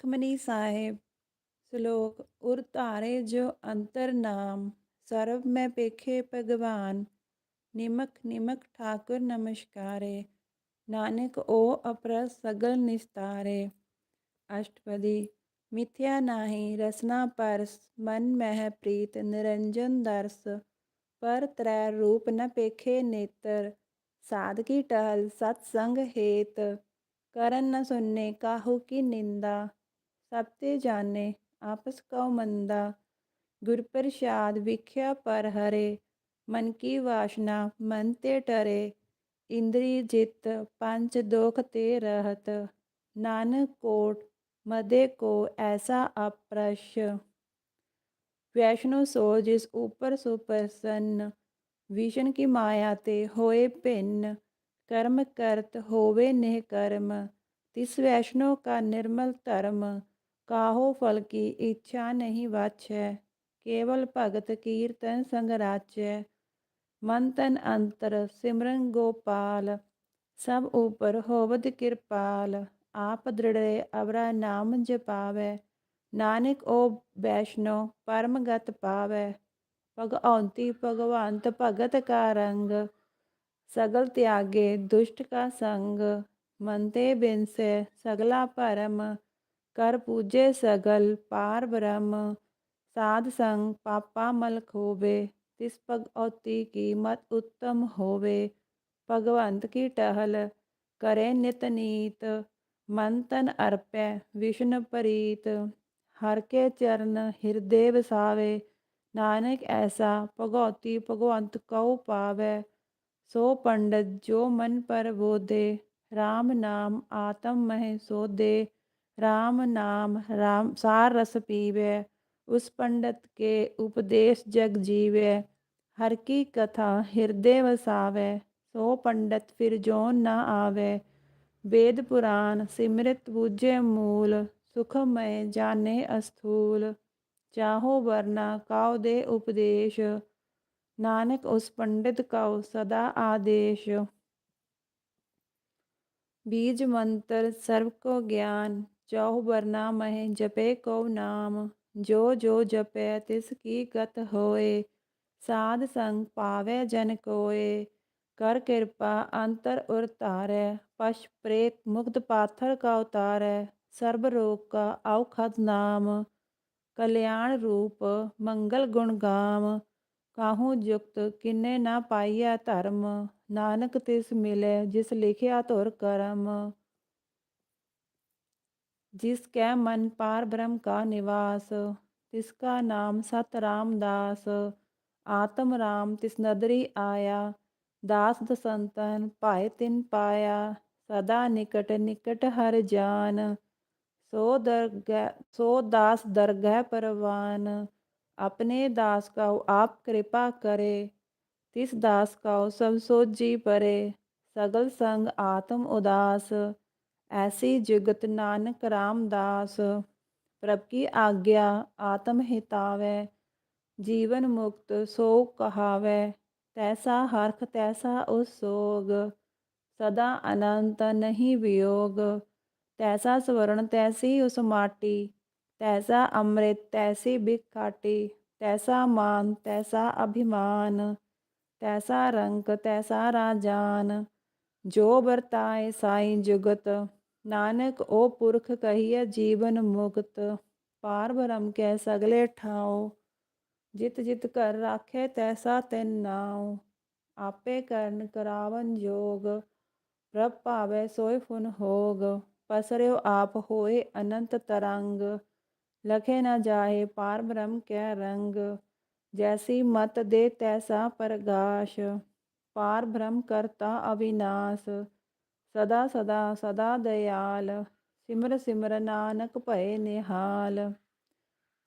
सुखमनी साहेब, श्लोक, उर तारे जो अंतर नाम सर्व में पेखे भगवान, निमक निमक ठाकुर नमस्कार, नानक ओ अपरस सगल निस्तारे। अष्टपदी, मिथ्या नाही रसना परस, मन मह प्रीत निरंजन दर्श पर त्रै रूप न पेखे नेत्र साधकी टहल सत्संग हेत करन न सुनने काहू की निंदा। ਸਭ ਤੇ ਜਾਣੇ ਆਪਸ ਕਉ ਮੰਦਾ ਗੁਰ ਪ੍ਰਸਾਦ ਵਿਖਿਆ ਪਰ ਹਰੇ ਮਨ ਕੀ ਵਾਸ਼ਨਾ ਮਨ ਤੇ ਟਰੇ ਇੰਦਰੀ ਜਿਤ ਪੰਚ ਦੋਖ ਤੇ ਰਹਤ ਨਾਨਕ ਕੋਟ ਮਦੇ ਕੋ ਐਸਾ ਅਪਰਸ਼ ਵੈਸ਼ਨੋ ਸੋ ਜਿਸ ਉਪਰ ਸੋ ਪ੍ਰਸੰਨ ਵਿਸ਼ਨ ਕੀ ਮਾਇਆ ਤੇ ਹੋਏ ਭਿੰਨ ਕਰਮ ਕਰਤ ਹੋਵੇ ਨਿਹ ਕਰਮ ਤਿਸ ਵੈਸ਼ਨੋ ਕਾ ਨਿਰਮਲ काहो फल की इच्छा नहीं वच है केवल भगत कीर्तन संगराच है मन तन अंतर, सिमरन गोपाल, सब ऊपर होवद कृपाल। आप दृढ़े, अवरा नाम जपावै। नानक ओ वैष्णो परम गत पावै भगवंती भगवंत भगत का रंग। सगल त्यागे, दुष्ट का संग। मनते बिनसे, सगला परम। कर पूजे सगल पार ब्रह्म, साध संग पापा मल खोबे तिस भगवती की मत उत्तम होवे। भगवंत की टहल करे नित नीत, मन विष्णु प्रीत। हर के चरण हृदय बसावे, नानक ऐसा भगवती भगवंत कौ पावे। सो पंडित जो मन पर बोधे, राम नाम आत्म मह सो दे RAM ਸਾਰ ਰਸ ਪੀਵੇ ਉਸ ਪੰਡਤ ਕੇ ਉਪਦੇਸ਼ ਜਗ ਜੀਵੇ ਹਰ ਕੀ ਕਥਾ ਹਿਰਦੇ ਵਸਾਵੇ ਸੋ ਪੰਡਤ ਫਿਰ ਜੋਨ ਨਾ ਆਵੇ ਵੇਦ ਪੁਰਾਨ ਸਿਮਰਿਤ ਬੂਝੇ ਮੂਲ ਸੁਖਮੈ ਜਾਣੇ ਅਸਥੂਲ ਚਾਹੋ ਵਰਨਾ ਕਾਉ ਦੇ ਉਪਦੇਸ਼ ਨਾਨਕ ਉਸ ਪੰਡਿਤ ਕਉ ਸਦਾ ਆਦੇਸ਼ ਬੀਜ ਮੰਤਰ ਸਰਬ ਕੋ ਗਿਆਨ ਚੌਹ ਵਰਨਾ चौह बरना मह जपे को नाम। जो जो जपे तिस की गत होए। साध संग पावे जन कोए। कर कृपा अंतर उर तार। पश प्रेत मुक्त पाथर का उतारै। सर्व रोग का औखद नाम। कल्याण रूप मंगल गुण गाम। काहू जुक्त किन्ने ना पाइया धर्म। नानक तिस मिले जिस लिखिया तुर करम। जिसके मन पार ब्रह्म का निवास, तिसका नाम सत रामदास आत्म राम तिस नदरी आया। दास दसंतन पाए तिन पाया, सदा निकट निकट हर जान। सो दरगह सो दास दरगह परवान। अपने दास का आप कृपा करे, तिस दास का सब सोजी परे। सगल संग आत्म उदास। ऐसी जुगत नानक रामदास, प्रभ की आज्ञा आत्म हितावै, जीवन मुक्त सोग कहावै, तैसा हर्ख, तैसा उस सोग सदा अनंत नहीं वियोग, तैसा स्वर्ण, तैसी उस माटी, तैसा अमृत, तैसी बिखाटी तैसा मान, तैसा अभिमान, तैसा रंग, तैसा राजान, जो बरताए साई जुगत। ਨਾਨਕ, ਉਹ ਪੁਰਖ ਕਹੀਏ ਜੀਵਨ ਮੁਕਤ ਪਾਰ ਬ੍ਰਹਮ ਕੈ ਸਗਲੇ ਠਾਓ ਜਿਤ ਜਿਤ ਕਰ ਰਾਖੇ, ਤੈਸਾ ਤਿਨ ਨਾਉ। ਆਪੇ ਕਰਨ ਕਰਾਵਨ ਜੋਗ, ਪ੍ਰਭ ਭਾਵੇ ਸੋਇ ਫੁਨ ਹੋਗ। ਪਸਰਿਓ ਆਪ ਹੋਏ ਅਨੰਤ ਤਰੰਗ, ਲਖੇ ਨਾ ਜਾਏ ਪਾਰ ਬ੍ਰਹਮ ਕੈ ਰੰਗ। ਜੈਸੀ ਮਤ ਦੇ ਤੈਸਾ ਪ੍ਰਗਾਸ਼, ਪਾਰ ਬ੍ਰਹਮ ਕਰਤਾ ਅਵਿਨਾਸ਼। ਸਦਾ ਸਦਾ ਸਦਾ ਦਇਆਲ, ਸਿਮਰ ਸਿਮਰ ਨਾਨਕ ਭਏ ਨਿਹਾਲ।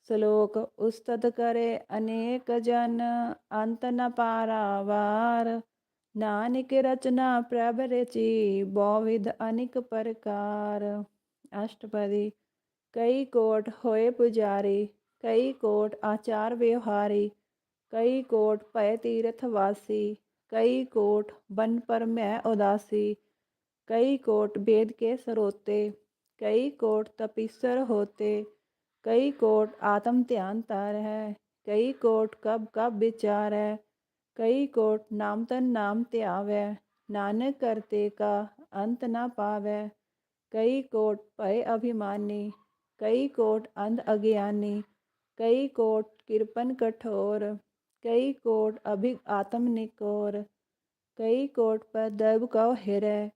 ਸ਼ਲੋਕ ਉਸਤਤ ਕਰੇ ਅਨੇਕ ਜਨ, ਅੰਤ ਨ ਪਾਰਾਵਾਰ। ਨਾਨਕ ਰਚਨਾ ਪ੍ਰਭ ਰਚੀ, ਬਹੁਵਿਧ ਅਨਿਕ ਪ੍ਰਕਾਰ। ਅਸ਼ਟਪਦੀ, ਕਈ ਕੋਟ ਹੋਏ ਪੁਜਾਰੀ, ਕਈ ਕੋਟ ਆਚਾਰ ਵਿਵਹਾਰੀ ਕਈ ਕੋਟ ਭੈ ਤੀਰਥ ਵਾਸੀ, ਕਈ ਕੋਟ ਬਨ ਪਰ ਮੈਂ ਉਦਾਸੀ। कई कोट वेद के सरोते कई कोट तपिसर होते कई कोट आत्म ध्यान तार है कई कोट कब कब विचार है कई कोट नाम तन नाम त्यावे नानक करते का अंत ना पावे कई कोट भय अभिमानी कई कोट अंध अज्ञानी कई कोट कृपन कठोर कई कोट अभिग आत्म निकोर कई कोट पर दब कौ हिरय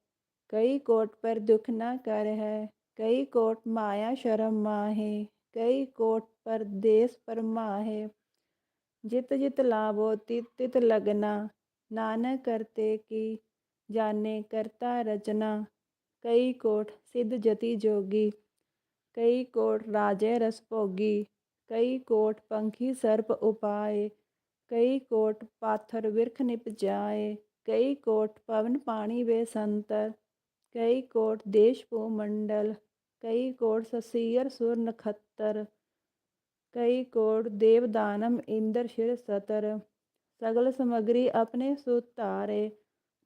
कई कोट पर दुख न कर है, कई कोट माया शर्म माहे, कई कोट पर देश पर माहे। जित जित लाभो तित तित लगना, नानक करते की जाने करता रचना। कई कोट सिद्ध जति जोगी, कई कोट राजे रस भोगी, कई कोट पंखी सर्प उपाय कई कोट पाथर विरख निप जाए, कई कोट पवन पानी वे संतर। कई कोट देश मंडल, कई कोट ससीयर सुर नखत्तर, कई कोट देव दानम इंद्र शिर सतर। सगल समग्री अपने सुतारे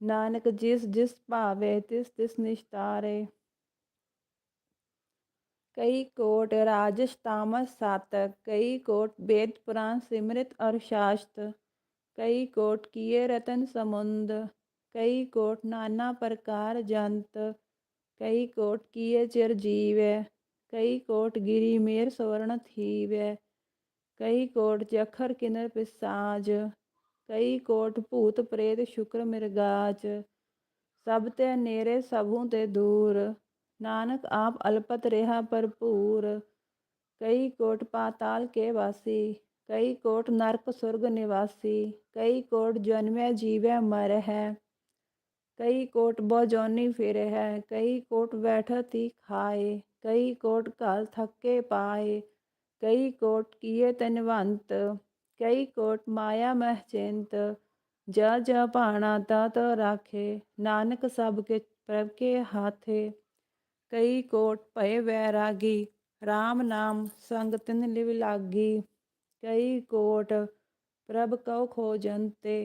नानक जिस जिस भावे तिस तिस निस्तारे कई कोट राजस तामस सातक, कई कोट वेद पुराण सिमृत और शास्त्र। कई कोट किए रतन समुंद। कई कोट नाना प्रकार जंत कई कोट किए चिर जीव कई कोट गिरी मेर स्वर्ण थीव कई कोट जखर किनर पिसाज कई कोट भूत प्रेत शुक्र मिर्गाज सब ते नेरे सबू ते दूर नानक आप अलपत रहा भरपूर कई कोट पाताल के वासी कई कोट नरक सुर्ग निवासी कई कोट जन्मे जीवे मर है कई कोट बौजौनी फिरे है, कई कोट बैठत ही खाए, कई कोट काल थके पाए, कई कोट किए तनवंत कई कोट माया मह चिंत। ज जा पाणा ता तो राखे, नानक सब के प्रभ के हाथे। कई कोट पय वैरागी, राम नाम संग तिन लिव लागी। कई कोट प्रभ कौ खोजनते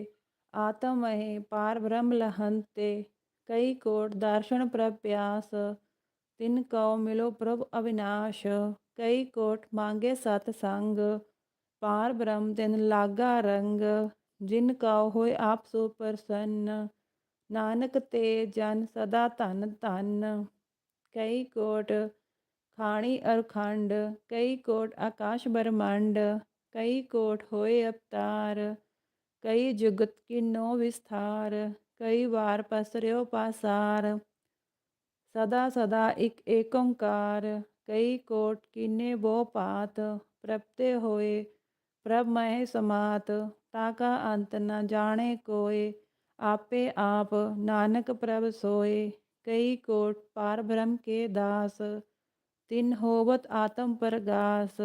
ਖੋਜੰਤੇ ਆਤਮ ਮਹਿ ਪਾਰ ਬ੍ਰਹਮ ਲਹੰਤੇ ਕਈ ਕੋਟ ਦਰਸ਼ਨ ਪ੍ਰਭ ਪਿਆਸ ਤਿਨ ਕਉ ਮਿਲੋ ਪ੍ਰਭ ਅਵਿਨਾਸ਼ ਕਈ ਕੋਟ ਮੰਗੇ ਸਤ ਸੰਗ ਪਾਰ ਬ੍ਰਹਮ ਤਿਨ ਲਾਗਾ ਰੰਗ ਜਿਨ ਕਉ ਹੋਏ ਆਪ ਸੋ ਪ੍ਰਸੰਨ ਨਾਨਕ ਤੇ ਜਨ ਸਦਾ ਧਨ ਧਨ ਕਈ ਕੋਟ ਖਾਣੀ ਅਰਖੰਡ ਕਈ ਕੋਟ ਆਕਾਸ਼ ਬ੍ਰਹਮੰਡ ਕਈ ਕੋਟ ਹੋਏ ਅਵਤਾਰ ਕਈ ਜੁਗਤ ਕਿਨੋ ਵਿਸਥਾਰ, ਕਈ ਵਾਰ ਪਸਰਿਓ ਪਾਸਾਰ। ਸਦਾ ਸਦਾ ਇਕ ਏਕ ਕਈ ਕੋਟ ਕੀਨੇ ਬੋ ਪਾਤ, ਪ੍ਰਪਤੇ ਹੋਏ, ਪ੍ਰਭ ਮਹਿ ਸਮਾਤ ਤਾਕਾ ਅੰਤ ਨ ਜਾਣੇ ਕੋਏ, ਆਪੇ ਆਪ ਨਾਨਕ ਪ੍ਰਭ ਸੋਏ। ਕਈ ਕੋਟ ਪਾਰ ਬ੍ਰਹਮ ਕੇ ਦਾਸ, ਤਿਨ ਹੋਵਤ ਆਤਮ ਪ੍ਰਗਾਸ,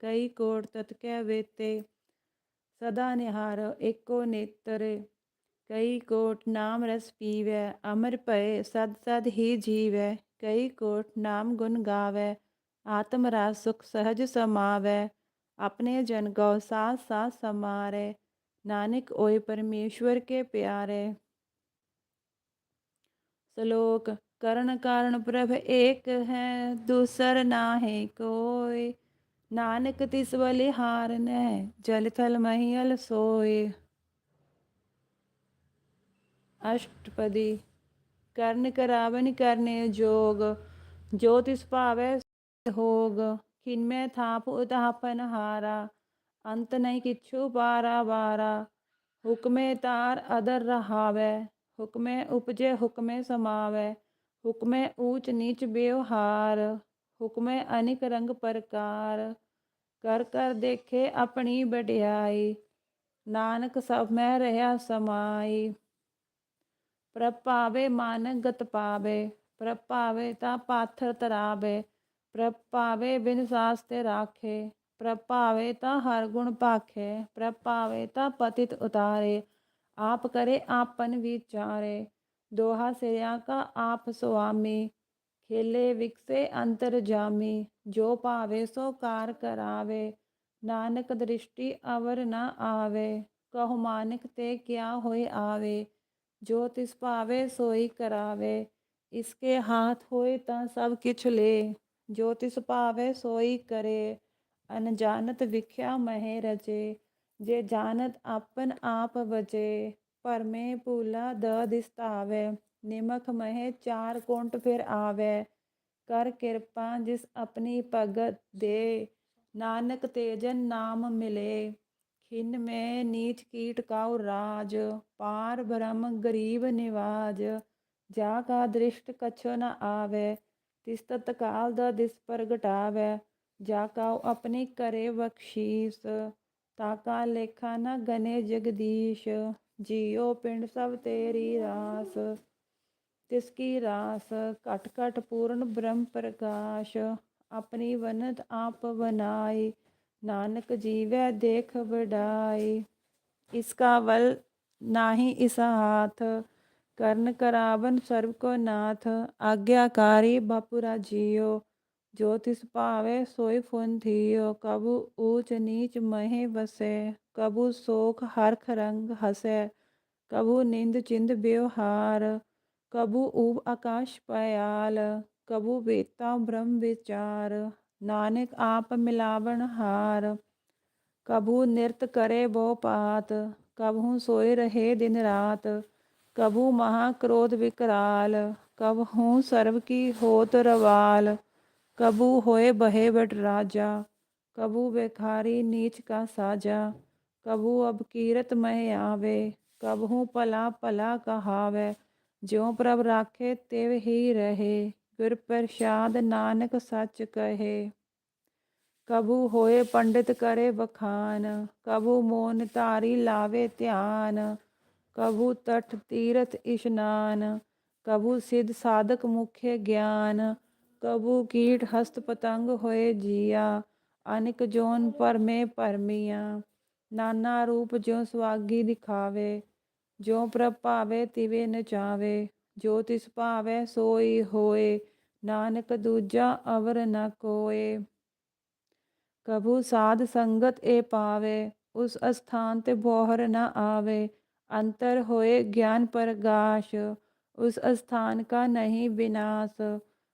ਕਈ ਕੋਟ ਤਤ ਕੈ ਵੇਤੇ। सदा निहार एको नेत्र कई कोट नाम रस पीवै अमर पय सद सद ही जीवै कई कोट नाम गुण गावै आत्मरा सुख सहज समावै अपने जन गौ सास सा समारे नानक ओय परमेश्वर के प्यारे श्लोक करण कारण प्रभ एक है दूसर ना है कोई नानक तिस बलिहार न जल थल महियल सोए। अष्टपदी, कर्ण करावन करने जोग, जो तिस भावे होग किनमें थाप उतापन हारा। अंत नहीं किच्छु पारा बारा, हुक्मे तार अदर रहावे। हुक्मे उपजे हुक्मे समावे, हुक्मे ऊंच नीच व्यवहार ਹੁਕਮੇ ਅਨਿਕ ਰੰਗ ਪ੍ਰਕਾਰ ਕਰ ਕਰ ਦੇਖੇ ਆਪਣੀ ਵਡਿਆਈ ਨਾਨਕ ਸਭ ਮੈਂ ਰਹਾ ਸਮਾਈ ਪ੍ਰਭਾਵੇ ਮਨ ਗਤ ਪਾਵੇ ਪ੍ਰਭਾਵੇ ਤਾ ਪਾਥਰ ਤਰਾਵੇ ਪ੍ਰਭਾਵੇ ਬਿਨ ਸਾਸ ਤੇ ਰਾਖੇ ਪ੍ਰਭਾਵੇ ਤਾ ਹਰ ਗੁਣ ਭਾਖੇ ਪ੍ਰਭਾਵੇ ਤਾ ਪਤਿਤ ਉਤਾਰੇ ਆਪ ਕਰੇ ਆਪਨ ਵਿਚਾਰੇ ਦੋਹਾ ਸਿਰਿਆ ਕਾ ਆਪ ਸੁਆਮੀ ਖੇਲੇ ਵਿਕਸੇ ਅੰਤਰ ਜਾਮੀ ਜੋ ਭਾਵੇ ਸੋ ਕਾਰ ਕਰਾਵੇ ਨਾਨਕ ਦ੍ਰਿਸ਼ਟੀ ਅਵਰ ਨ ਆਵੇ ਕਹੁ ਮਾਨਕ ਤੇ ਕਿਆ ਹੋਏ ਆਵੇ ਜੋ ਤਿਸ ਭਾਵੇ ਸੋਈ ਕਰਾਵੇ ਇਸਕੇ ਹਾਥ ਹੋਏ ਤਾਂ ਸਭ ਕਿਛ ਲੇ ਜੋ ਤਿਸ ਭਾਵੈ ਸੋਈ ਕਰੇ ਅਨਜਾਨਤ ਵਿਖਿਆ ਮਹਿ ਰਚੇ ਜੇ ਜਾਣਤ ਆਪਨ ਆਪ ਬਚੇ ਭਰਮੇ ਭੂਲਾ ਦ ਦਿਸਤਾਵੈ ਨਿਮਖ ਮਹਿ, ਚਾਰ ਕੁੰਟ ਫਿਰ ਆਵੈ। ਕਰ ਕਿਰਪਾ ਜਿਸ ਆਪਣੀ ਭਗਤ ਦੇ। ਨਾਨਕ ਤੇਜਨ ਨਾਮ ਮਿਲੇ। ਖਿਨ ਮੈਂ, ਨੀਚ ਕੀਟ ਕਾਉ ਰਾਜ। ਪਾਰ ਬ੍ਰਹਮ ਗਰੀਬ ਨਿਵਾਜ। ਜਾ ਕਾ ਦ੍ਰਿਸ਼ਟ ਕਛੋ ਨ ਆਵੈ। ਤਿਸ ਤਤਕਾਲ ਦਾ ਦਿਸ ਪ੍ਰਗਟਾਵੈ। ਜਾ ਕਾਉ ਆਪਣੀ ਕਰੇ ਬਖਸ਼ੀਸ। ਤਾਕਾ ਲੇਖਾ ਨ ਗਨੇ ਜਗਦੀਸ਼। ਜੀਉ ਪਿੰਡ ਸਭ ਤੇਰੀ ਰਾਸ। तिस की रास घट घट पूर्ण ब्रह्म प्रकाश अपनी वनत आप बनाए नानक जीवै देख बढ़ाए इसका वल ना ही इसा हाथ कर्ण करावन सर्व को नाथ आज्ञाकारी बापुरा जियो ਜੋ ਤਿਸ ਭਾਵੇ ਸੋਈ ਫੁਨ ਥੀਓ ਕਬੂ ਊਚ ਨੀਚ ਮਹਿ ਵਸੈ ਕਬੂ ਸੋਖ ਹਰਖ ਰੰਗ ਹਸੈ ਕਬੂ ਨਿੰਦ ਚਿੰਦ ਬਿਵਹਾਰ कबू ऊब आकाश पयाल कबू बेता ब्रह्म विचार, नानक आप मिलावन हार। कबू नृत्य करे वो पात कबू सोए रहे दिन रात। कबू महाक्रोध विकराल कबहू सर्व की होत रवाल। कबू होए बहे बट राजा कबू बेखारी नीच का साजा। कबू अब कीरत मह आवे कबहू पला पला कहावे। ਜਿਉ ਪ੍ਰਭ ਰਾਖੇ ਤਿਵ ਹੀ ਰਹੇ, ਗੁਰ ਪ੍ਰਸਾਦ ਨਾਨਕ ਸੱਚ ਕਹੇ। ਕਬੂ ਹੋਏ ਪੰਡਿਤ ਕਰੇ ਵਖਾਨ, ਕਬੂ ਮੋਨ ਧਾਰੀ ਲਾਵੇ ਧਿਆਨ, ਕਬੂ ਤਟ ਤੀਰਥ ਇਸ਼ਨਾਨ, ਕਬੂ ਸਿਧ ਸਾਧਕ ਮੁਖੇ ਗਿਆਨ, ਕਬੂ ਕੀਟ ਹਸਤ ਪਤੰਗ ਹੋਏ ਜੀਆ, ਅਨਿਕ ਜੋਨ ਪਰਮੇ ਪਰਮੀਆਂ ਨਾਨਾ ਰੂਪ ਜਿਉ ਸੁਆਗੀ ਦਿਖਾਵੇ ਜੋ ਪ੍ਰਭ ਭਾਵੇ ਤਿਵੇ ਨਚਾਵੇ ਜੋ ਤਿਸ ਭਾਵੇ ਸੋਈ ਹੋਏ ਨਾਨਕ ਦੂਜਾ ਅਵਰ ਨ ਕੋਏ ਕਬੂ ਸਾਧ ਸੰਗਤ ਏ ਪਾਵੇ ਉਸ ਅਸਥਾਨ ਤੇ ਬੋਹਰ ਨ ਆਵੇ ਅੰਤਰ ਹੋਏ ਗਿਆਨ ਪ੍ਰਗਾਸ਼ ਉਸ ਅਸਥਾਨ ਕਾ ਨਹੀਂ ਵਿਨਾਸ਼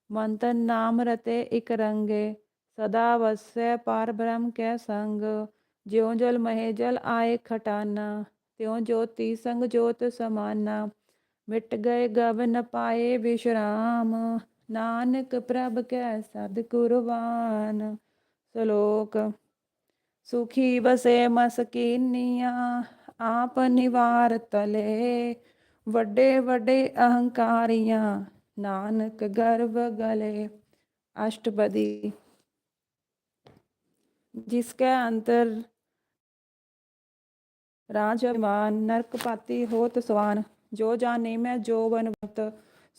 ਮੰਤਨ ਨਾਮ ਰਤੇ ਇਕ ਰੰਗੇ ਸਦਾ ਵਸੈ ਪਾਰ ਬ੍ਰਹਮ ਕੈ ਸੰਗ ਜਿਉ ਜਲ ਮਹਿ ਜਲ ਆਏ ਖਟਾਨਾ ਤਿਉ ਜੋਤੀ ਸੰਗ ਜੋਤ ਸਮਾਨਾ, ਮਿਟ ਗਏ ਗਵ ਨ ਪਾਏ ਵਿਸ਼ਰਾਮ, ਨਾਨਕ ਪ੍ਰਭ ਕੈ ਸਦ ਕੁਰਬਾਨ। ਸ਼ਲੋਕ, ਸੁਖੀ ਬਸੇ ਮਸਕੀਨੀਆਂ ਆਪ ਨਿਵਾਰ ਤਲੇ, ਵੱਡੇ ਵੱਡੇ ਅਹੰਕਾਰੀਆਂ, ਨਾਨਕ ਗਰਵ ਗਲੇ। ਅਸ਼ਟਪਦੀ, ਜਿਸ ਕੇ ਅੰਤਰ ਰਾਜਮਾਨ ਨਰਕ ਪਾਤੀ ਹੋਤ ਸਵਾਨ, ਜੋ ਜਾਣੇ ਮੈਂ ਜੋ ਬਨਵਤ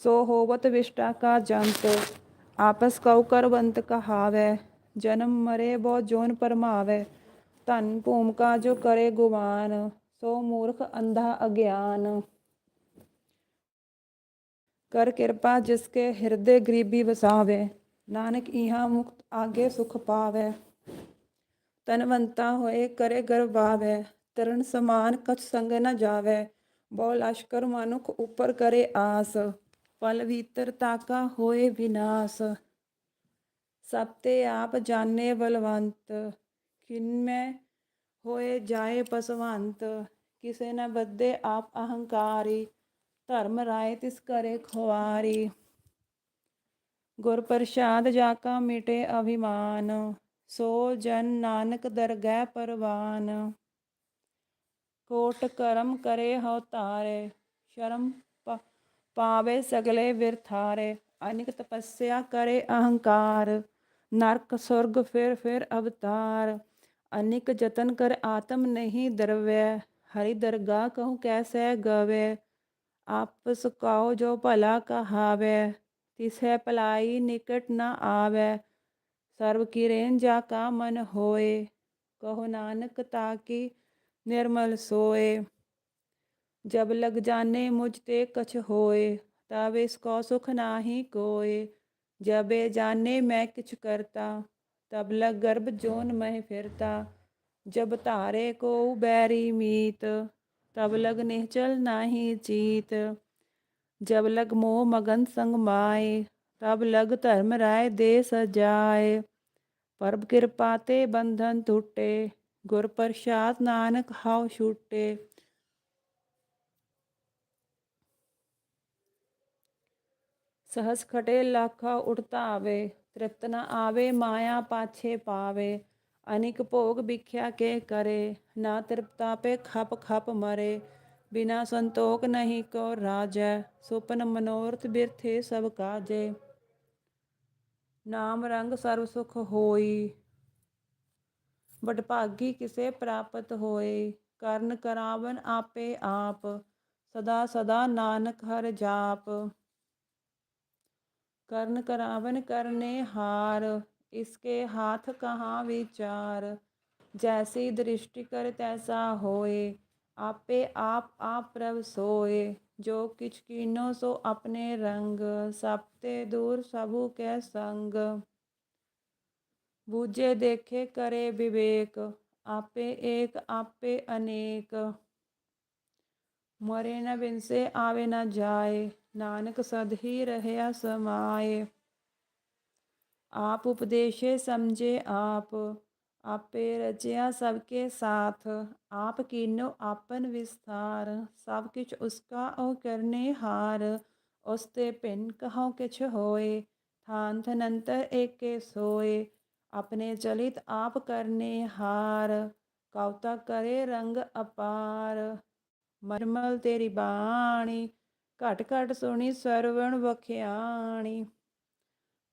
ਸੋ ਹੋਵਤ ਵਿਸ਼ਟਾ ਕਾ ਜੰਤ, ਆਪਸ ਕਉ ਕਰਵੰਤ ਕਹਾਵੈ, ਜਨਮ ਮਰੇ ਬੋ ਜੋਨ ਪਰਮਾਵੈ, ਧਨ ਭੂਮਿਕਾ ਜੋ ਕਰੇ ਗੁਮਾਨ ਸੋ ਮੂਰਖ ਅੰਧਾ ਅਗਿਆਨ। ਕਰ ਕਿਰਪਾ ਜਿਸ ਕੇ ਹਿਰਦੇ ਗਰੀਬੀ ਵਸਾਵੇ, ਨਾਨਕ ਇਹਾ ਮੁਕਤ ਆਗੇ ਸੁਖ ਪਾਵੇ। ਤਨਵੰਤਾ ਹੋਏ ਕਰੇ ਗਰਵਾਵੇ ਤਰਨ ਸਮਾਨ ਕਛ ਸੰਗ ਨ ਜਾਵੇ ਬਹੁ ਲਸ਼ਕਰ ਮਨੁਖ ਉਪਰ ਕਰੇ ਆਸ ਫਲ ਤਾਕਾ ਹੋਏ ਵਿਨਾਸ਼। ਸਭ ਤੇ ਆਪ ਜਾਣੇ ਬਲਵੰਤ ਕਿਨਮੈ ਹੋਏ ਜਾਏ ਪਸਵੰਤ, ਕਿਸੇ ਨਾ ਬੱਦੇ ਆਪ ਅਹੰਕਾਰੀ, ਧਰਮ ਰਾਏ ਤਿਸ ਕਰੇ ਖੁਆਰੀ। ਗੁਰ ਪ੍ਰਸਾਦ ਜਾ ਕਾ ਮਿਟੇ ਅਭਿਮਾਨ, ਸੋ ਜਨ ਨਾਨਕ ਦਰਗਹਿ ਪਰਵਾਨ। ਕੋਟ ਕਰਮ ਕਰੇ ਹਉ ਤਾਰੇ ਸ਼ਰਮ ਪਾਵੇ ਸਗਲੇ ਵਿਰਥਾਰੇ ਅਨਿਕ ਤਪੱਸਿਆ ਕਰੇ ਅਹੰਕਾਰ ਨਰਕ ਸੁਰਗ ਫਿਰ ਫਿਰ ਅਵਤਾਰ ਅਨਿਕ ਜਤਨ ਕਰ ਆਤਮ ਨਹੀਂ ਦਰਵੈ ਹਰੀ ਦਰਗਾਹ ਕਹੂੰ ਕੈਸੈ ਗਵੇ ਆਪਸ ਕਾਉ ਜੋ ਭਲਾ ਕਹਾਵੇ ਤਿਸੈ ਭਲਾਈ ਨਿਕਟ ਨ ਆਵੇ ਸਰਬ ਕੀ ਰੇਨ ਜਾ ਕਾ ਮਨ ਹੋਏ ਕਹੋ ਨਾਨਕ निर्मल सोए जब लग जाने मुझ ते कछ होए तब इस को सुख नाही कोए ए जाने मैं किछ करता तब लग गर्भ जोन मैं फिरता जब तारे को बैरी मीत तब लग निहचल नाही चीत जब लग मोह मगन संग माए तब लग धर्म राय दे सजाए पर कृपा ते बंधन टूटे ਗੁਰ ਪ੍ਰਸ਼ਾਦ ਨਾਨਕ ਹਾਉ ਛੂਟੇ। ਸਹਸ ਖਟੇ ਲੱਖਾ ਉੜਤਾ ਆਵੇ ਤ੍ਰਿਪਤ ਨ ਆਵੇ, ਮਾਇਆ ਪਾਛੇ ਪਾਵੇ। ਅਨਿਕ ਭੋਗ ਵਿਖਿਆ ਕੇ ਕਰੇ, ਨਾ ਤ੍ਰਿਪਤਾ ਪੇ ਖਪ ਖਪ ਮਰੇ। ਬਿਨਾ ਸੰਤੋਖ ਨਹੀਂ ਕੋ ਰਾਜੈ, ਸੁਪਨ ਮਨੋਰਥ ਬਿਰਥੇ ਸਭ ਕਾਜੇ। ਨਾਮ ਰੰਗ ਸਰਬ ਸੁਖ ਹੋਈ ਵਡਭਾਗੀ ਕਿਸੇ ਪ੍ਰਾਪਤ ਹੋਏ, ਕਰਨ ਕਰਾਵਨ ਆਪੇ ਆਪ, ਸਦਾ ਸਦਾ ਨਾਨਕ ਹਰ ਜਾਪ। ਕਰਨ ਕਰਾਵਨ ਕਰਨੇ ਹਾਰ, ਇਸਕੇ ਹਾਥ ਕਹਾ ਵਿਚਾਰ, ਜੈਸੀ ਦ੍ਰਿਸ਼ਟੀ ਕਰ ਤੈਸਾ ਹੋਏ, ਆਪੇ ਆਪ ਆਪ ਪ੍ਰਭ ਸੋਏ। ਜੋ ਕਿਛ ਕੀਨੋ ਸੋ ਆਪਣੇ ਰੰਗ, ਸਭ ਤੇ ਦੂਰ ਸਭੂ ਕੈ ਸੰਗ। बूझे देखे करे विवेक, आपे एक, आपे अनेक। मरे न बिनसे आवे न जाए, नानक सद ही रहे समाए। आप उपदेशे समझे आप, आपे रचया सबके साथ। आप किनो आपन विस्तार, सब किच उसका ओ करने हार। उसते पिन कहो किछ होए थान थनंतर एक के सोए। ਆਪਣੇ ਚਲਿਤ ਆਪ ਕਰਨੇ ਹਾਰ, ਕਉਤਾ ਕਰੇ ਰੰਗ ਅਪਾਰ। ਮਰਮਲ ਤੇਰੀ ਬਾਣੀ, ਘਟ ਘਟ ਸੁਣੀ ਸਰਵਣ ਵਖਿਆਣੀ।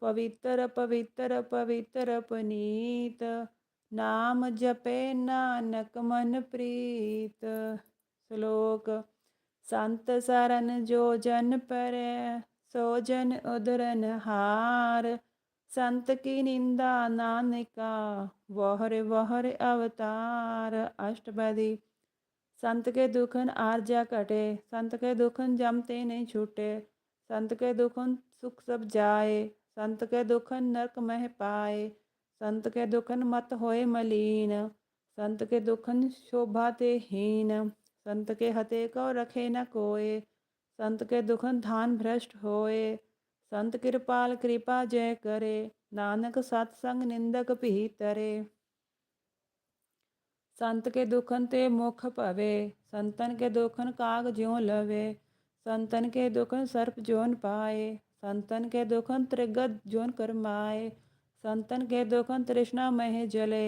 ਪਵਿੱਤਰ ਪਵਿੱਤਰ ਪਵਿੱਤਰ ਪਨੀਤ, ਨਾਮ ਜਪੇ ਨਾਨਕ ਮਨ ਪ੍ਰੀਤ। ਸ਼ਲੋਕ, ਸੰਤ ਸਰਨ ਜੋ ਜਨ ਪਰੈ, ਸੋ ਜਨ ਉਦਰਨ ਹਾਰ। संत की निंदा नानिका, वहरे वहरे अवतार अष्टपदी। संत के दुखन आर्जा कटे संत के दुखन जमते नहीं छूटे। संत के दुखन सुख सब जाए संत के दुखन नरक मह पाए। संत के दुखन मत होए मलीन संत के दुखन शोभा ते हीन। संत के हते को रखे न कोए संत के दुखन धान भ्रष्ट होए। संत कृपाल कृपा जय करे नानक सत्संग निंदक भी तरे संत के दुखन ते मुख भवे संतन के दुखन काग ज्यों लवे संतन के दुखन सर्प जोन पाए संतन के दुखन त्रिगत जोन करमाए संतन के दुखन तृष्णा मह जले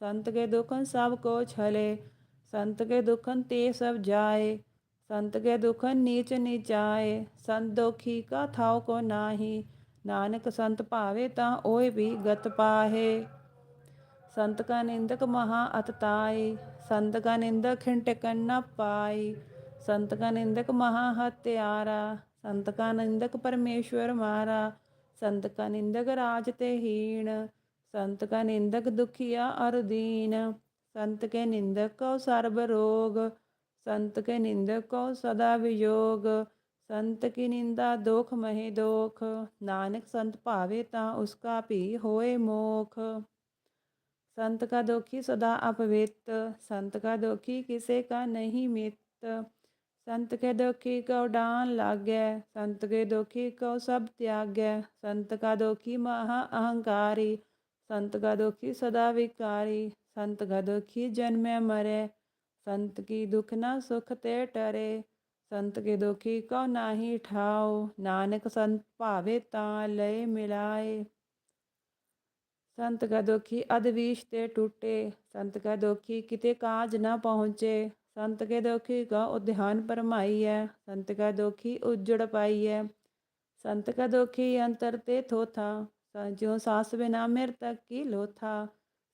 संत के दुखन सबको छले संत के दुखन ते सब जाए संत के दुखन नीच नीचाए संत दुखी का थाव को नाही नानक संत भावे ता ओए भी गत पाहे संत का निंदक महा अतताई संत का निंदक खिंटकन न पाई संत का निंदक महा हत्यारा संत का निंदक परमेश्वर मारा संत का निंदक राज ते हीण संत का निंदक दुखिया और दीन संत के निंदक को सर्व रोग संत के निंदक को सदा वियोग। संत की निंदा दोख महे दोख। नानक संत भावे ता उसका भी होए मोख। संत का दुखी सदा अपवित संत का दुखी किसे का नहीं मित। संत के दुखी को डान लाग्य संत के दुखी को सब त्याग्य संत का दुखी महा अहंकारी। संत का दुखी सदा विकारी। संत का दुखी जन्म मरे। संत की दुख न सुख ते टरे, संत के दुखी को नाही ठाओ, नानक संत भावे ता लय मिलाए। संत का दुखी अधवीश ते टूटे, संत का दुखी किते काज न पहुँचे, संत के दुखी का उद्यान परमाई है संत का दुखी उजड़ पाई है संत का दुखी अंतर ते थोथा जो सास बिना मेर तक की लोथा,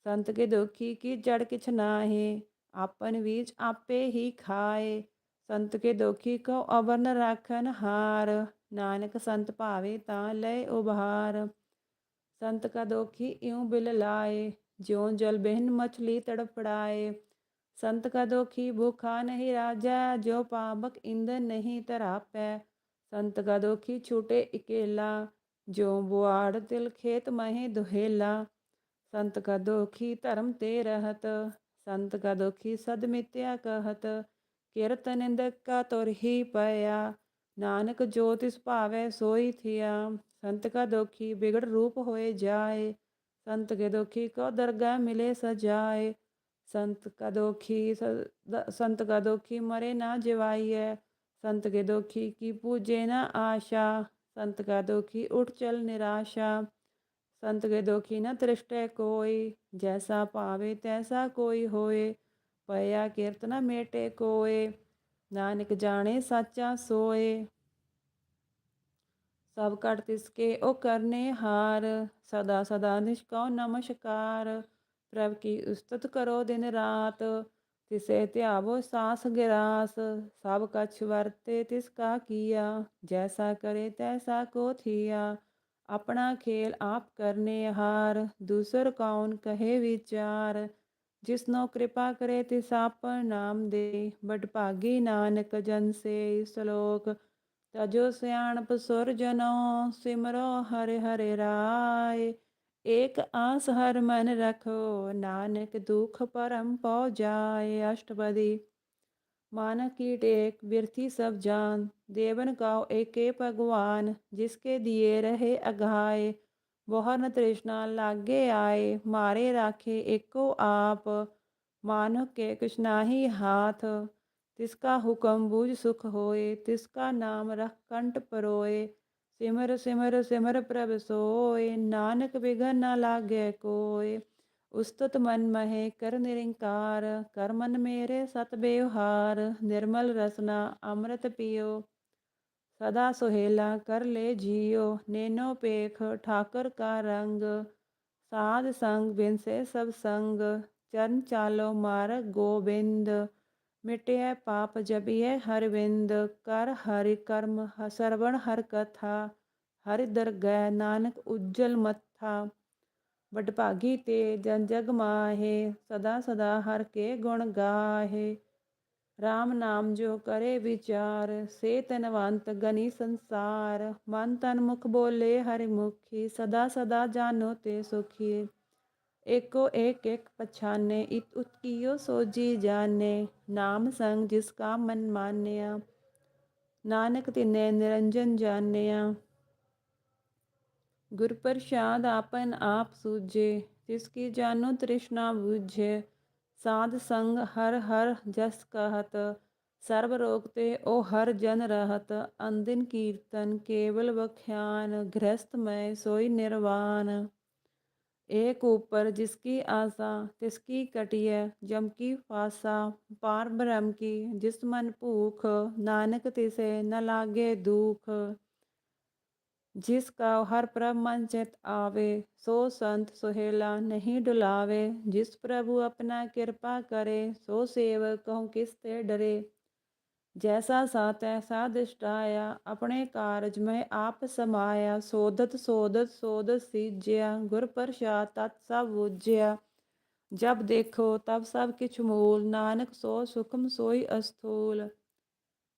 संत के दुखी की जड़ किछ नाहे। आपन बीज आपे ही खाए। संत के दुखी को अवर्ण राखन हार। नानक संत भावे ता लय उभार। संत का दोखी यूँ बिल लाए। ज्यों जल बहन मछली तड़पड़ाए संत का दोखी भूखा नहीं राजा। जो पावक ईंधन नहीं तरापै संत का दोखी छूटे इकेला। जो बुआड़ तिल खेत महे दुहेला। संत का दोखी धर्म ते रहत। संत का दुखी सद मित्या कहत किरत निंदक का तुरही पया नानक ज्योतिष भावे सोई थिया संत का दुखी बिगड़ रूप होए जाए संत के दुखी को दरगाह मिले सजाए संत का दुखी संत का दुखी मरे ना जवाई है संत के दुखी की पूजे ना आशा संत का दुखी उठ चल निराशा ਸੰਤ ਕੇ ਦੋਖੀ ਨ ਤ੍ਰਿਸ਼ਟੈ ਕੋਈ, ਜੈਸਾ ਭਾਵੇ ਤੈਸਾ ਕੋਈ ਹੋਏ ਪਿਆ ਕੀਰਤ ਨ ਮੇਟੇ ਕੋਏ, ਨਾਨਕ ਜਾਣੇ ਸਾਚਾ ਸੋਏ। ਸਭ ਘਟ ਤਿਸ ਕੇ ਉਹ ਕਰਨੇ ਹਾਰ, ਸਦਾ ਸਦਾ ਨਿਸ਼ਕਉ ਨਮਸਕਾਰ। ਪ੍ਰਭ ਕੀ ਉਸਤਤ ਕਰੋ ਦਿਨ ਰਾਤ, ਤਿਸੇ ਧਿਆਵੋ ਸਾਸ ਗਿਰਾਸ, ਸਭ ਕਛ ਵਰਤੇ ਤਿਸ ਕਾ ਕੀਆ, ਜੈਸਾ ਕਰੇ ਤੈਸਾ ਕੋ ਥੀਆ। ਆਪਣਾ ਖੇਲ ਆਪ ਕਰਨੇ ਹਾਰ, ਦੂਸਰ ਕੌਣ ਕਹੇ ਵਿਚਾਰ। ਜਿਸਨੋ ਕਿਰਪਾ ਕਰੇ ਤਿਸ ਆਪਨ ਨਾਮ ਦੇ, ਬਟ ਭਾਗੀ ਨਾਨਕ ਜਨ ਸੇ ਸ਼ਲੋਕ। ਤਜੋ ਸਿਆਣਪ ਸੁਰ ਜਨੋ, ਸਿਮਰੋ ਹਰਿ ਹਰਿ ਰਾਏ। ਏਕ ਆਸ ਹਰ ਮਨ ਰਖੋ, ਨਾਨਕ ਦੁਖ ਪਰਮ ਪਉ ਜਾਏ। ਅਸ਼ਟਪਦੀ मानक की टेक व्यर्थी सब जान। देवन गाओ एके भगवान, जिसके दिए रहे अघाए। बहुन तृष्णा लागे आए, मारे राखे एको आप। मानक के कृष्णाही हाथ, तिसका हुक्म बुझ सुख होए। तिसका नाम रख कंट परोए। सिमर सिमर सिमर प्रभ सोए। नानक बिघन न लागे कोय ਉਸਤਤ ਮਨ ਮਹੇ ਕਰ ਨਿਰੰਕਾਰ ਕਰ ਮਨ ਮੇਰੇ ਸਤ ਬੇਵਹਾਰ ਨਿਰਮਲ ਰਸਨਾ ਅੰਮ੍ਰਿਤ ਪੀਓ ਸਦਾ ਸੁਹੇਲਾ ਕਰ ਲੈ ਜੀਓ ਨੈਨੋ ਪੇਖ ਠਾਕਰ ਕਾ ਰੰਗ ਸਾਧ ਸੰਗ ਬਿਨਸੇ ਸਭ ਸੰਗ ਚਰਨ ਚਾਲੋ ਮਾਰ ਗੋਬਿੰਦ ਮਿਟਿਐ ਪਾਪ ਜਪਿਐ ਹਰ ਵਿੰਦ ਕਰ ਹਰਿ ਕਰਮ ਸਰਵਣ ਹਰ ਕਥਾ ਹਰਿ ਦਰਗਹਿ ਨਾਨਕ ਉਜਲ ਮੱਥਾ ਵਡਭਾਗੀ ਤੇ ਜਨ ਜਗ ਮਾਹੇ, ਸਦਾ ਸਦਾ ਹਰ ਕੇ ਗੁਣ ਗਾਹੇ। ਰਾਮ ਨਾਮ ਜੋ ਕਰੇ ਵਿਚਾਰ, ਸੇ ਤਨਵੰਤ ਗਨੀ ਸੰਸਾਰ। ਮਨ ਤਨ ਮੁਖ ਬੋਲੇ ਹਰਿ ਮੁਖੀ, ਸਦਾ ਸਦਾ ਜਾਨੋ ਤੇ ਸੁਖੀ। ਏਕੋ ਏਕ ਇਕ ਪਛਾਨੇ, ਇਤ ਉਤਕੀਓ ਸੋਜੀ ਜਾਣੇ ਨਾਮ ਸੰਗ ਜਿਸ ਕਾ ਮਨ ਮਾਨਿਆ। ਨਾਨਕ ਤਿਨੇ ਨਿਰੰਜਨ ਜਾਣਿਆ गुर प्रसाद आपन आप सूझे, जिसकी जानो तृष्णा बुझे। साध संग हर हर जस कहत, सर्व रोकते ओ हर जन रहत। अंदिन कीर्तन केवल बख्यान, गृहस्थ मय सोई निर्वाण। एक ऊपर जिसकी आशा, तिसकी कटिय जमकी फासा। पार ब्रह्म की जिस मन भूख, नानक तिसे न लागे दुख। जिसका हर प्रभ मन चित आवे, सो संत सुहेला नहीं डुलावे। जिस प्रभु अपना कृपा करे, सो सेवक कहूँ किस ते डरे। जैसा सा तैसा दिष्टाया, अपने कारज में आप समाया। सोधत सोधत सोधत सीज्या, गुर प्रसाद तत् सब बूझिया जब देखो, तब सब किछ मूल। नानक सो सुखम सोई अस्थूल।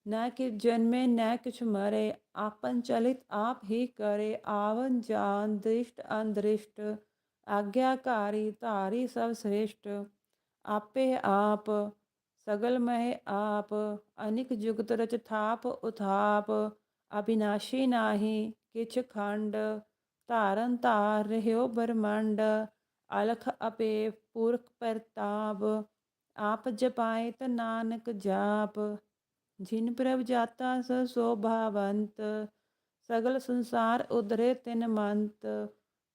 न कि जन्मे, न कुछ मरे। आपन चलित आप ही करे। आवन जान दृष्ट अंदृष्ट आज्ञाकारी तारी सब श्रेष्ठ। आपे आप, सगल मह आप। अनिक जुगत रच थाप, उथाप। अविनाशी नाही, किछ खंड। तारन तार रहो ब्रह्मंड। अलख अपे, पुरख परताप। आप जपाए त नानक जाप। जिन प्रभ जाता स शोभावंत सगल संसार उधरे तिन मंत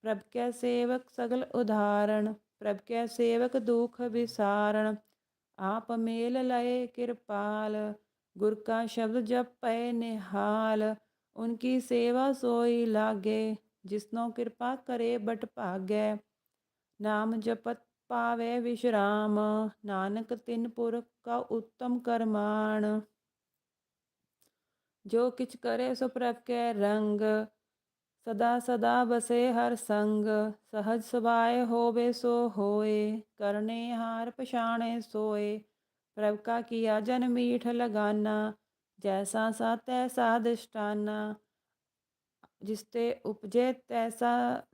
प्रभ के सेवक सगल उदाहरण प्रभ के सेवक दुख विसारण आप मेल लय कृपाल गुर का शब्द जप पय निहाल उनकी सेवा सोई लागे जिसनो कृपा करे बट भागै नाम जपत पावे विश्राम नानक तिन पुरख का उत्तम करमान जो किच करे सो प्रभ के रंग। सदा सदा बसे हर संग, सहज सबाय होवे सो होए, करने हार पछाणे सोए। प्रभ का किया जन मीठ लगाना, जैसा सा तैसा दिष्टाना। जिसते उपजे तैसा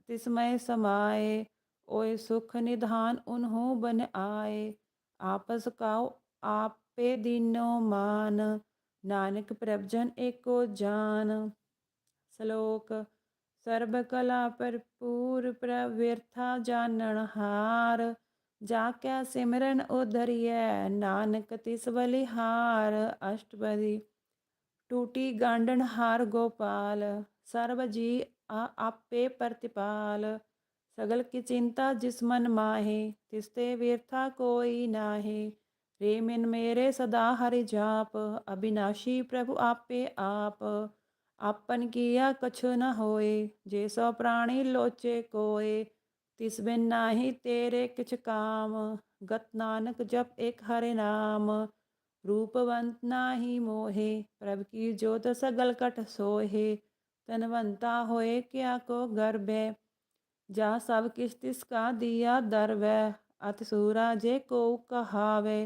तिसमय समाए ओए सुख निधान उन्हों बन आए आपस काओ आपे दीनो मान। ਨਾਨਕ ਪ੍ਰਭ ਜਨ ਏਕੋ ਜਾਨ, ਸ਼ਲੋਕ, ਸਰਬ ਕਲਾ ਭਰਪੂਰ ਪ੍ਰਭ ਵਿਰਥਾ ਜਾਣਨ ਹਾਰ, ਜਾ ਕੈ ਸਿਮਰਨ ਉਧਰਿਐ, ਨਾਨਕ ਤਿਸ ਬਲਿਹਾਰ, ਅਸ਼ਟਪਦੀ, ਟੂਟੀ ਗਾਂਡਣ ਹਾਰ ਗੋਪਾਲ, ਸਰਬ ਜੀ ਆ ਆਪੇ ਪ੍ਰਤਿਪਾਲ, ਸਗਲ ਕੀ ਚਿੰਤਾ ਜਿਸ ਮਨ ਮਾਹੇ, ਤਿਸ ਤੇ ਵਿਰਥਾ ਕੋਈ ਨਾਹੀ रेमिन मेरे सदा हरि जाप अविनाशी प्रभु आपे आप। आपन किया कछ न होए सौ प्राणी लोचे कोए। तिस बिन नाही तेरे किछ काम, गत नानक जप एक हरे नाम। रूपवंत नाही मोहे, प्रभु की ज्योत सगल कट सोहे। तनवंता होए क्या को गर्भ, जा सब किस तिसका दिया दर्व। अत सूरा जे को कहावे।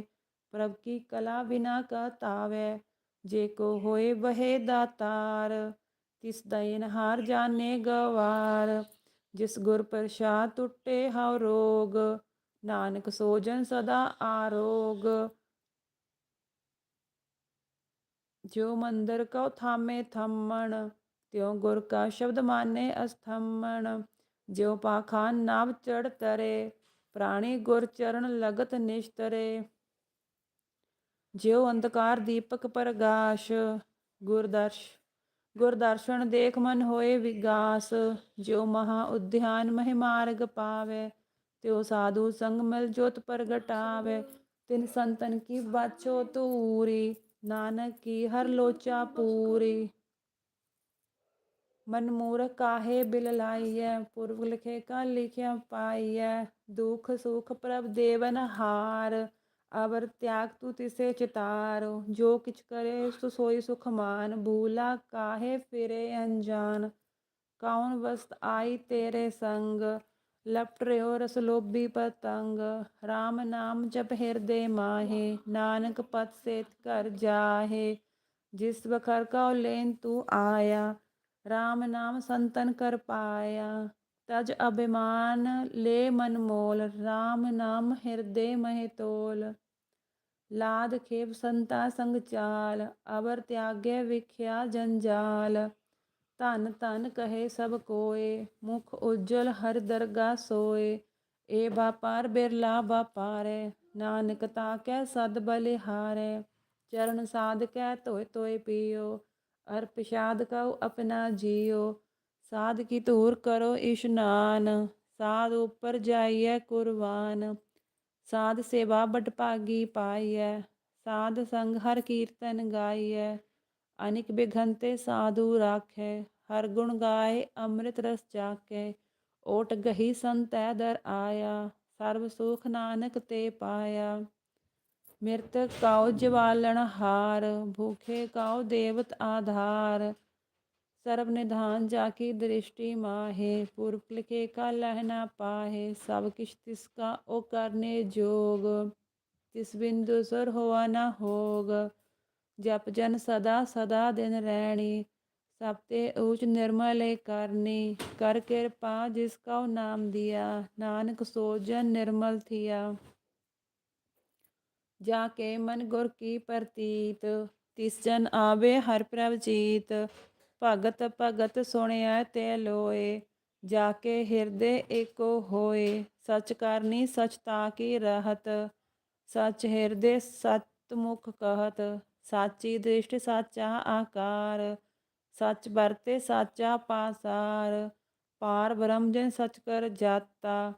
ਪ੍ਰਭ ਕੀ ਕਲਾ ਬਿਨਾ ਕਤਾਵੇ ਜੇ ਕੋ ਹੋਏ ਬਹਿ ਦਾਤਾਰ ਤਿਸ ਦਇਨ ਹਾਰ ਜਾਣੇ ਗਵਾਰ। ਜਿਸ ਗੁਰ ਪ੍ਰਸਾਦ ਟੁੱਟੇ ਹਉ ਰੋਗ, ਨਾਨਕ ਸੋਜਨ ਸਦਾ ਆਰੋਗ। ਜੋ ਮੰਦਰ ਕਉ ਥਾਮੇ ਥੰਮਣ, ਤਿਉ ਗੁਰ ਕਾ ਸ਼ਬਦ ਮਾਨੇ ਅਸਥੰਮਣ। ਜਿਉ ਪਾਖਾਨ ਨਾਭ ਚੜ ਤਰੇ, ਪ੍ਰਾਣੀ ਗੁਰ ਚਰਨ ਲਗਤ ਨਿਸ਼ਤਰੇ। ਜਿਉ ਅੰਧਕਾਰ ਦੀਪਕ ਪ੍ਰਗਾਸ਼, ਗੁਰਦਰਸ਼, ਗੁਰਦਰਸ਼ਨ ਦੇਖ ਮਨ ਹੋਏ ਵਿਗਾਸ, ਜਿਉ ਮਹਾ ਉਧਿਆਨ ਮਹਿ ਮਾਰਗ ਪਾਵੇ, ਤਿਉ ਸਾਧੂ ਸੰਗ ਮਿਲ ਜੋਤ ਪ੍ਰਗਟਾਵੇ, ਤਿਨ ਸੰਤਨ ਕੀ ਬਾਛੋ ਤੂਰੀ ਨਾਨਕ ਕੀ ਹਰ ਲੋਚਾ ਪੂਰੀ। ਮਨ ਮੂਰਖ ਕਾਹੇ ਬਿਲ ਲਾਈਐ ਪੁਰਖ ਲਿਖੇ ਕਾ ਲਿਖਿਆ ਪਾਈਐ, ਦੁਖ ਸੁਖ ਪ੍ਰਭ ਦੇਵਨ ਹਾਰ अवर त्याग तू तिसे चितारो। जो किच करे, सो सोई सुखमान भूला काहे फिरे अनजान। कौन वस्त आई तेरे संग? लपट रहे रहो रसलोभी पतंग। राम नाम जप हृदय माहे। नानक पद से कर जाहे। जिस बखर का लेन तू आया। राम नाम संतन कर पाया। ਤਜ ਅਭਿਮਾਨ ਲੈ ਮਨ ਮੋਲ RAM ਨਾਮ ਹਿਰਦੇ ਮਹਿ ਤੋਲ। ਲਾਦ ਖੇਪ ਸੰਤਾ ਸੰਗ ਚਾਲ, ਅਵਰ ਤਿਆਗੇ ਵਿਖਿਆ ਜੰਜਾਲ। ਧਨ ਧਨ ਕਹੇ ਸਭ ਕੋਏ, ਮੁਖ ਉਜਲ ਹਰ ਦਰਗਾ ਸੋਏ। ਏ ਬਾਪਾਰ ਬਿਰਲਾ ਬਾਪਾਰੇ ਨਾਨਕ ਤਾ ਕੈ ਸਦ ਬਲਿਹਾਰੇ। ਚਰਨ ਸਾਧ ਕੈ ਧੋਏ ਧੋਏ ਪੀਓ ਅਰ ਪਿਸ਼ਾਦ ਕਉ ਆਪਣਾ ਜੀਓ। ਸਾਧ ਕੀ ਧੂਰ ਕਰੋ ਇਸ਼ਨਾਨ ਸਾਧ ਉਪਰ ਜਾਈਐ ਕੁਰਬਾਨ। ਸਾਧ ਸੇਵਾ ਬਟ ਭਾਗੀ ਪਾਈਐ, ਸਾਧ ਸੰਗ ਹਰ ਕੀਰਤਨ ਗਾਈਐ। ਅਨਿਕ ਬਿਘੰਤੇ ਸਾਧੂ ਰਾਖੈ, ਹਰ ਗੁਣ ਗਾਏ ਅੰਮ੍ਰਿਤ ਰਸ ਜਾਕੇ ਓਟ ਗਹੀ ਸੰਤੈ ਦਰ ਆਇਆ, ਸਰਬ ਸੁਖ ਨਾਨਕ ਤੇ ਪਾਇਆ। ਮਿਰਤ ਕਾਉ ਜਵਾਲਣ ਹਾਰ, ਭੂਖੇ ਕਾਉ ਦੇਵਤ ਆਧਾਰ। ਸਰਬ ਨਿਧਾਨ ਜਾ ਕੀ ਦ੍ਰਿਸ਼ਟੀ ਮਾਹੇ, ਪੁਰਖ ਲਿਖੇ ਕਾ ਲਹਿਨਾ ਪਾਹੇ, ਸਭ ਕਿਛ ਤਿਸ ਕਾ ਓ ਕਰਨੇ ਜੋਗ, ਤਿਸ ਬਿਨ ਦੁਸਰ ਹੋਆ ਨਾ ਹੋਗ। ਜਪ ਜਨ ਸਦਾ ਸਦਾ ਦਿਨ ਰਹਿਣੀ ਸਭ ਤੇ ਊਚ ਨਿਰਮਲੇ ਕਰਨੀ। ਕਰ ਕਿਰਪਾ ਜਿਸ ਕਉ ਨਾਮ ਦਿਆ, ਨਾਨਕ ਸੋ ਜਨ ਨਿਰਮਲ ਥਿਆ। ਜਾ ਕੇ ਮਨ ਗੁਰ ਕੀ ਪ੍ਰਤੀਤ, ਤਿਸ ਜਨ ਆਵੇ ਹਰ ਪ੍ਰਭ ਜੀਤ। ਭਗਤ ਭਗਤ ਸੁਣਿਆ ਤੇ ਲੋਏ, ਜਾ ਕੇ ਹਿਰਦੇ ਏਕੋ ਹੋਏ। ਸਚ ਕਰਨੀ ਸਚਤਾ ਕੀ ਰਹਤ, ਸਚ ਹਿਰਦੇ ਸਤ ਮੁਖ ਕਹਤ। ਸਾਚੀ ਦ੍ਰਿਸ਼ਟ ਸਾਚਾ ਆਕਾਰ, ਸਚ ਵਰਤੇ ਸਾਚਾ ਪਾਸਾਰ। ਪਾਰ ਬ੍ਰਹਮ ਜਨ ਸਚ ਕਰ ਜਾਤਾ,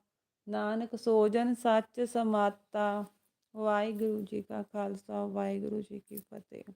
ਨਾਨਕ ਸੋਜਨ ਸੱਚ ਸਮਾਤਾ। ਵਾਹਿਗੁਰੂ ਜੀ ਕਾ ਖਾਲਸਾ, ਵਾਹਿਗੁਰੂ ਜੀ ਕੀ ਫਤਿਹ।